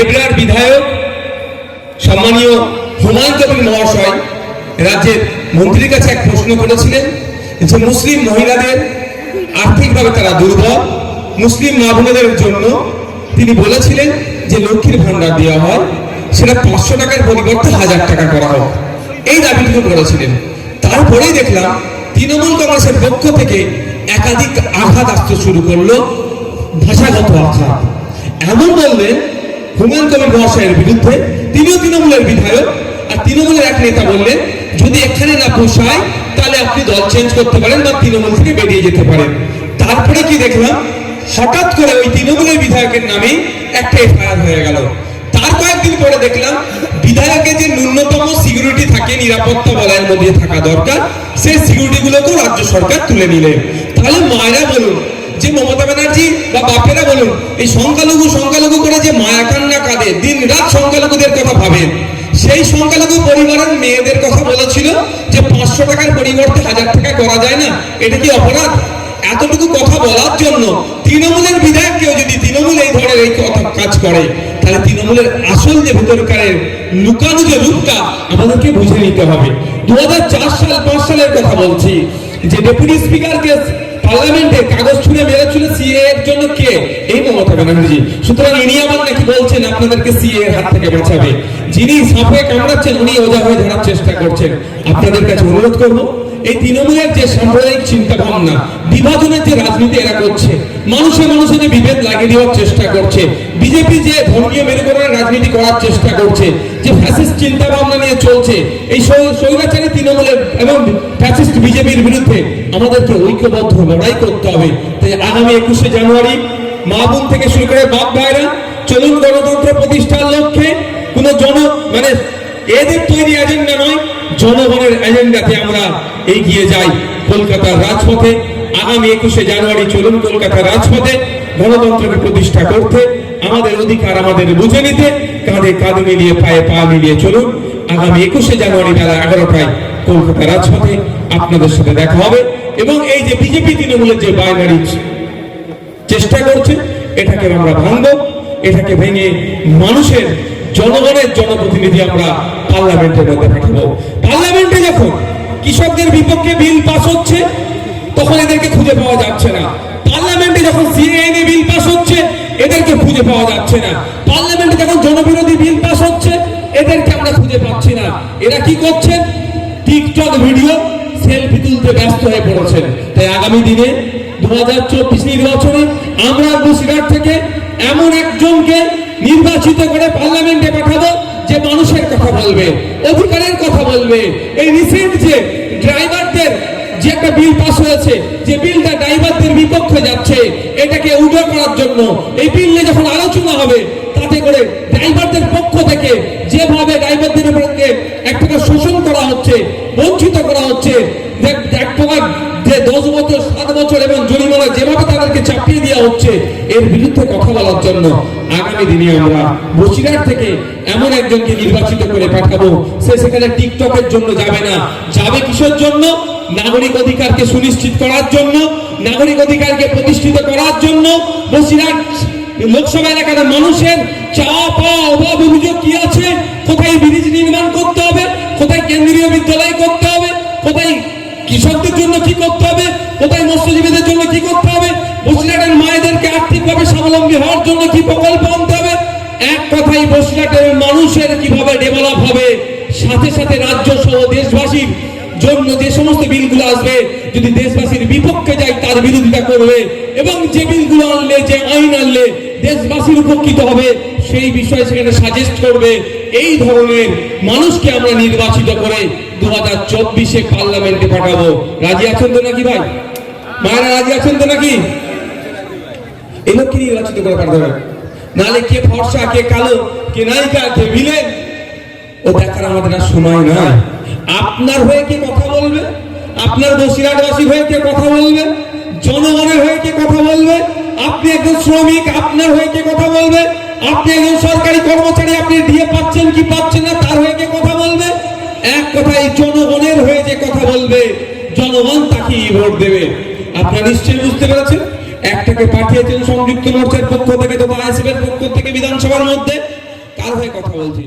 দেবরার বিধায়ক, সম্মানীয় হুমায়ুন কবির মহাশয় রাজ্যের মন্ত্রীর কাছে এক প্রশ্ন করেছিলেন যে মুসলিম মহিলাদের আর্থিকভাবে তারা দুর্বল, মুসলিম মা বোনেদের জন্য তিনি বলেছিলেন যে লক্ষ্মীর ভান্ডার দেওয়া হয়, সেটা পাঁচশো টাকার পরিবর্তে হাজার টাকা করা হোক এই দাবিটুকু করেছিলেন। তারপরেই দেখলাম তৃণমূল কংগ্রেসের পক্ষ থেকে একাধিক আঘাত আসতে শুরু করল ভাষাগত আঘাত। এমন বললেন হুমায়ুন কবির মহাশয়ের বিরুদ্ধে তিনিও তৃণমূলের বিধায়ক, আর তৃণমূলের এক নেতা বললেন, যদি এখানে না পোষায়, তাহলে আপনি দল চেঞ্জ করতে পারেন বা তৃণমূল থেকে বেরিয়ে যেতে পারেন। তারপরে কি দেখলাম, হঠাৎ করে ওই তৃণমূলের বিধায়কের নামে একটা এফআইআর হয়ে গেল। তার কয়েকদিন পরে দেখলাম, বিধায়কের যে ন্যূনতম সিকিউরিটি থাকে, নিরাপত্তা বলয়ের মধ্যে থাকা দরকার, সেই সিকিউরিটি গুলোকেও রাজ্য সরকার তুলে নিলেন তাহলে মায়েরা বলুন, যে মমতা ব্যানার্জি বা বাপেরা বলুন, এই সংখ্যালঘু সংখ্যালঘু করে যে মায়া কান্না কাঁদে দিন রাত সংখ্যালঘুদের সেই সংখ্যালঘু পরিবারের মেয়েদের কথা বলেছিল যে পাঁচশো টাকার পরিবর্তে হাজার টাকা করা যায় না। এটা কি অপরাধ? এতটুকু কথা বলার জন্য তৃণমূলের বিধায়ককেও যদি তৃণমূল এই ধরনের এই কথা কাজ করে, তাহলে তৃণমূলের আসল যে ভেতরকারের লুকানো যে রূপটা, আমাদেরকে বুঝে নিতে হবে। দু হাজার চার সাল, পাঁচ সালের কথা বলছি। যে ডেপুটি স্পিকারকে পার্লামেন্টে কাগজ ছুঁড়ে মেরেছিল সিএ এর জন্য কে? এই মমতা ব্যানার্জি। সুতরাং ইনি আমার নাকি বলছেন? আপনাদেরকে সিএ এর হাত থেকে বাঁচাবে। যিনি সাপে কামড়াচ্ছেন, উনি ওজা হয়ে ধরার চেষ্টা করছেন। আপনাদের কাছে অনুরোধ করব এই তৃণমূলের যে সাম্প্রদায়িক চিন্তা ভাবনা বিভাজনের যে রাজনীতি এরা করছে, মানুষে মানুষে যে বিভেদ লাগিয়ে দেওয়ার চেষ্টা করছে, বিজেপি যে ধর্মীয় মেরুকরণের রাজনীতি করার চেষ্টা করছে, যে ফ্যাসিস্ট চিন্তা ভাবনা নিয়ে চলছে, এই স্বৈ- স্বৈরাচারী তৃণমূলের এবং ফ্যাসিস্ট বিজেপির বিরুদ্ধে আমাদেরকে ঐক্যবদ্ধ লড়াই করতে হবে। তাই আগামী একুশে জানুয়ারি মা বোন থেকে শুরু করে বাপ ভাইরা চলুন গণতন্ত্র প্রতিষ্ঠার লক্ষ্যে কোন জন মানে এদের তৈরি এজেন্ডা নয়, জনগণের এজেন্ডাতে আমরা এগিয়ে যাই কলকাতার রাজপথে। আগামী একুশে জানুয়ারি চলুন কলকাতার রাজপথে গণতন্ত্রকে প্রতিষ্ঠা করতে, আমাদের অধিকার আমাদের বুঝে নিতে, কাঁধে কাঁধ মিলিয়ে পায়ে পা মিলিয়ে চলুন। আগামী একুশে জানুয়ারি বেলা এগারোটায় কলকাতা রাজপথে আপনাদের সাথে দেখা হবে এবং এই যে বিজেপি তৃণমূলের যে বাইনারি চেষ্টা করছে, এটাকে আমরা ভাঙব, এটাকে ভেঙে মানুষের জনগণের জনপ্রতিনিধি আমরা পার্লামেন্টের মধ্যে পাঠাবো। পার্লামেন্টে যখন কৃষকদের বিপক্ষে বিল পাস হচ্ছে, তখন এদেরকে খুঁজে পাওয়া যাচ্ছে না। পার্লামেন্টে যখন সিএনএ বিল পাস হচ্ছে, এদেরকে খুঁজে পাওয়া যাচ্ছে না। পার্লামেন্টে যখন জনবিরোধী বিল পাস হচ্ছে, এদেরকে আমরা খুঁজে পাচ্ছি না। এরা কি করছেন টিকটক ভিডিও সেলফি তুলতে ব্যস্ত হয়ে পড়েছেন। তাই আগামী দিনে দু হাজার চব্বিশ নির্বাচনে আমরা বসিরহাট থেকে এমন একজনকে নির্বাচিত করে পার্লামেন্টে পাঠাবো যে মানুষের কথা বলবে অধিকারের কথা বলবে। এই রিসেন্ট যে ড্রাইভারদের যে একটা বিল পাস হয়েছে, যে বিলটা ড্রাইভারদের বিপক্ষে যাচ্ছে, এটাকে করার জন্য এই বিল নিয়ে যখন আলোচনা হবে, তাতে করে ড্রাইভারদের পক্ষ থেকে যেভাবে ড্রাইভারদের উপরকে এক প্রকার শোষণ করা হচ্ছে, বঞ্চিত করা হচ্ছে এক প্রকার যে দশ বছর, সাত বছর এবং জরিমানা যেভাবে চাপিয়ে দেওয়া হচ্ছে, এর বিরুদ্ধে কথা বলার জন্য আগামী দিনে আমরা বসিরহাট থেকে এমন একজনকে নির্বাচিত করে পাঠাবো, সে সেখানে টিকটকের জন্য যাবে না। যাবে কিসের জন্য? নাগরিক অধিকারকে সুনিশ্চিত করার জন্য, নাগরিক অধিকারকে প্রতিষ্ঠিত করার জন্য। বসিরহাট লোকসভা এলাকার মানুষের চাওয়া পাওয়া অভাব অভিযোগ কি আছে? কোথায় ব্রিজ নির্মাণ করতে হবে? কোথায় কেন্দ্রীয় বিদ্যালয় করতে হবে? কোথায় কৃষকদের জন্য কি করতে হবে? কোথায় মৎস্যজীবীদের জন্য কি করতে হবে? বসিরহাটের মায়েদেরকে আর্থিকভাবে স্বাবলম্বী হওয়ার জন্য কি প্রকল্প আনতে হবে? এক কথাই বসিরহাটের মানুষের কীভাবে ডেভেলপ হবে, সাথে সাথে রাজ্য সহ দেশবাসীর জন্য যে সমস্ত বিলগুলো আসবে, যদি দেশবাসীর বিপক্ষে যায় তার বিরোধিতা করবে এবং যে বিলগুলো আনলে, যে আইন আনলে দেশবাসীর উপকৃত হবে, সেই বিষয়ে সেখানে সাজেস্ট করবে। এই ধরনের মানুষকে আমরা নির্বাচিত করে দু হাজার চব্বিশে পার্লামেন্টে পাঠাবো। রাজি আছেন তো নাকি ভাই? মায়েরা রাজি আছেন তো নাকি? এই লোককে করে পাঠাতে হবে নাহলে কে ফর্সা, কে কালো, কে নায়িকা, কে ভিলেন, ও দেখার আমাদের সময় নাই। আপনার হয়ে কে কথা বলবে? আপনার বসিরহাটবাসী হয়ে কে কথা বলবে? জনগণের হয়ে কে কথা বলবে? আপনি একজন শ্রমিক, আপনার হয়ে কে কথা বলবে? আপনি একজন সরকারি কর্মচারী, আপনি ডিএ পাচ্ছেন কি পাচ্ছেন না, তার হয়ে কে কথা বলবে? এক কথায় জনগণের হয়ে যে কথা বলবে, জনগণ তাকেই ভোট দেবে। আপনারা নিশ্চয়ই বুঝতে পেরেছেন? একটাকে পাঠিয়েছেন সংযুক্ত মোর্চার পক্ষ থেকে, তো আইসিএফ এর পক্ষ থেকে বিধানসভার মধ্যে। কার হয়ে কথা বলছি